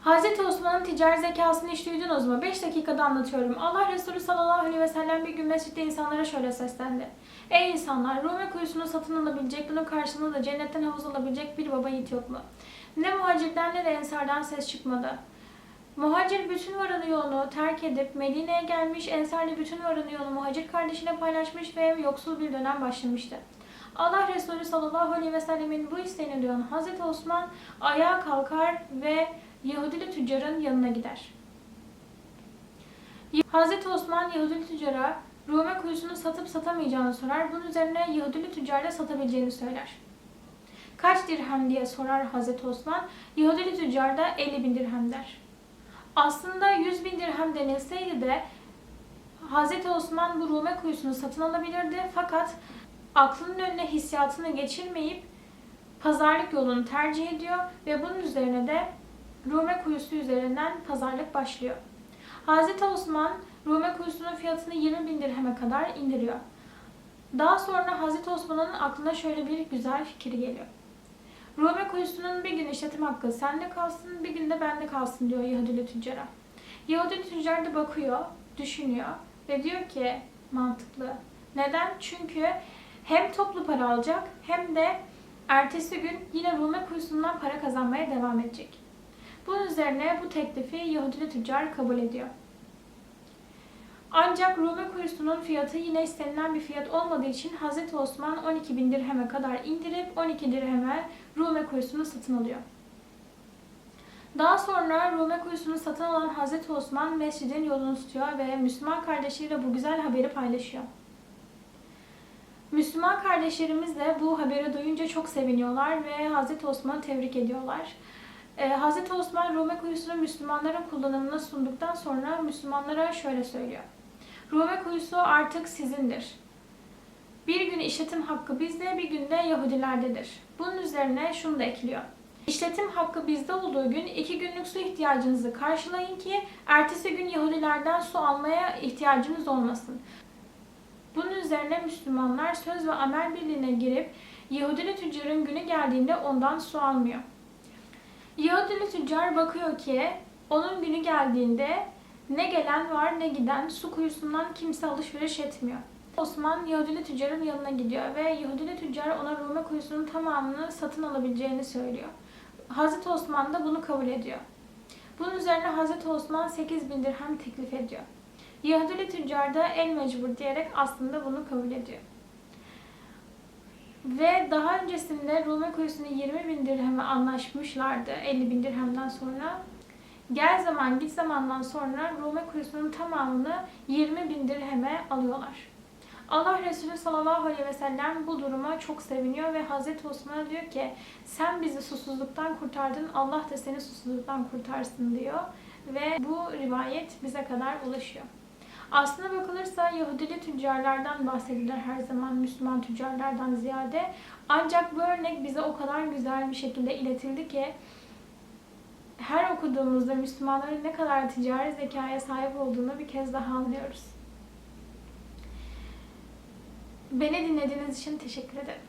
Hazreti Osman'ın ticari zekasını hiç duydunuz mu? 5 dakikada anlatıyorum. Allah Resulü sallallahu aleyhi ve sellem bir gün mescitte insanlara şöyle seslendi. Ey insanlar! Rume kuyusunu satın alabilecek, bunun karşılığında da cennetten havuz alabilecek bir baba yiğit yok mu? Ne muhacirden ne de ensardan ses çıkmadı. Muhacir bütün varını yoğunu terk edip Medine'ye gelmiş, Ensar bütün varını yoğunu muhacir kardeşine paylaşmış ve yoksul bir dönem başlamıştı. Allah Resulü sallallahu aleyhi ve sellemin bu isteğini duyan Hazreti Osman ayağa kalkar ve Yahudili tüccarın yanına gider. Hazreti Osman Yahudili tüccara Rume kuyusunu satıp satamayacağını sorar. Bunun üzerine Yahudili tüccar da satabileceğini söyler. Kaç dirhem diye sorar Hazreti Osman. Yahudili tüccar da 50 bin dirhem der. Aslında 100 bin dirhem denilseydi de Hazreti Osman bu Rume kuyusunu satın alabilirdi. Fakat aklının önüne hissiyatını geçirmeyip pazarlık yolunu tercih ediyor ve bunun üzerine de Rume kuyusu üzerinden pazarlık başlıyor. Hazreti Osman Rume kuyusunun fiyatını 20 bin dirheme kadar indiriyor. Daha sonra Hazreti Osman'ın aklına şöyle bir güzel fikir geliyor. Rume kuyusunun bir gün işletim hakkı sende kalsın, bir gün de bende kalsın diyor Yahudili tüccara. Yahudili tüccar da bakıyor, düşünüyor ve diyor ki mantıklı. Neden? Çünkü hem toplu para alacak hem de ertesi gün yine Rume kuyusundan para kazanmaya devam edecek. Bunun üzerine bu teklifi Yahudili tüccar kabul ediyor. Ancak Rume kuyusunun fiyatı yine istenilen bir fiyat olmadığı için Hz. Osman 12 bin dirheme kadar indirip 12 dirheme Rume kuyusunu satın alıyor. Daha sonra Rume kuyusunu satın alan Hz. Osman mescidin yolunu tutuyor ve Müslüman kardeşiyle bu güzel haberi paylaşıyor. Müslüman kardeşlerimiz de bu haberi duyunca çok seviniyorlar ve Hz. Osman'ı tebrik ediyorlar. Ee, Hz. Osman Rume kuyusunu Müslümanların kullanımına sunduktan sonra Müslümanlara şöyle söylüyor. Rume kuyusu artık sizindir. Bir gün işletim hakkı bizde, bir gün de Yahudilerdedir. Bunun üzerine şunu da ekliyor. İşletim hakkı bizde olduğu gün iki günlük su ihtiyacınızı karşılayın ki ertesi gün Yahudilerden su almaya ihtiyacınız olmasın. Bunun üzerine Müslümanlar söz ve amel birliğine girip Yahudili tüccarın günü geldiğinde ondan su almıyor. Yahudili tüccar bakıyor ki onun günü geldiğinde ne gelen var ne giden su kuyusundan kimse alışveriş etmiyor. Osman Yahudili tüccarın yanına gidiyor ve Yahudili tüccar ona Rume kuyusunun tamamını satın alabileceğini söylüyor. Hazreti Osman da bunu kabul ediyor. Bunun üzerine Hazreti Osman 8 bin dirhem teklif ediyor. Yahudili tüccar da el mecbur diyerek aslında bunu kabul ediyor. Ve daha öncesinde Rume kuyusunu 20 bin dirheme anlaşmışlardı 50 bin dirhemden sonra. Gel zaman git zamandan sonra Rume kuyusunun tamamını 20 bin dirheme alıyorlar. Allah Resulü sallallahu aleyhi ve sellem bu duruma çok seviniyor ve Hazreti Osman'a diyor ki sen bizi susuzluktan kurtardın Allah da seni susuzluktan kurtarsın diyor. Ve bu rivayet bize kadar ulaşıyor. Aslına bakılırsa Yahudili tüccarlardan bahsedilir her zaman Müslüman tüccarlardan ziyade. Ancak bu örnek bize o kadar güzel bir şekilde iletildi ki her okuduğumuzda Müslümanların ne kadar ticari zekaya sahip olduğunu bir kez daha anlıyoruz. Beni dinlediğiniz için teşekkür ederim.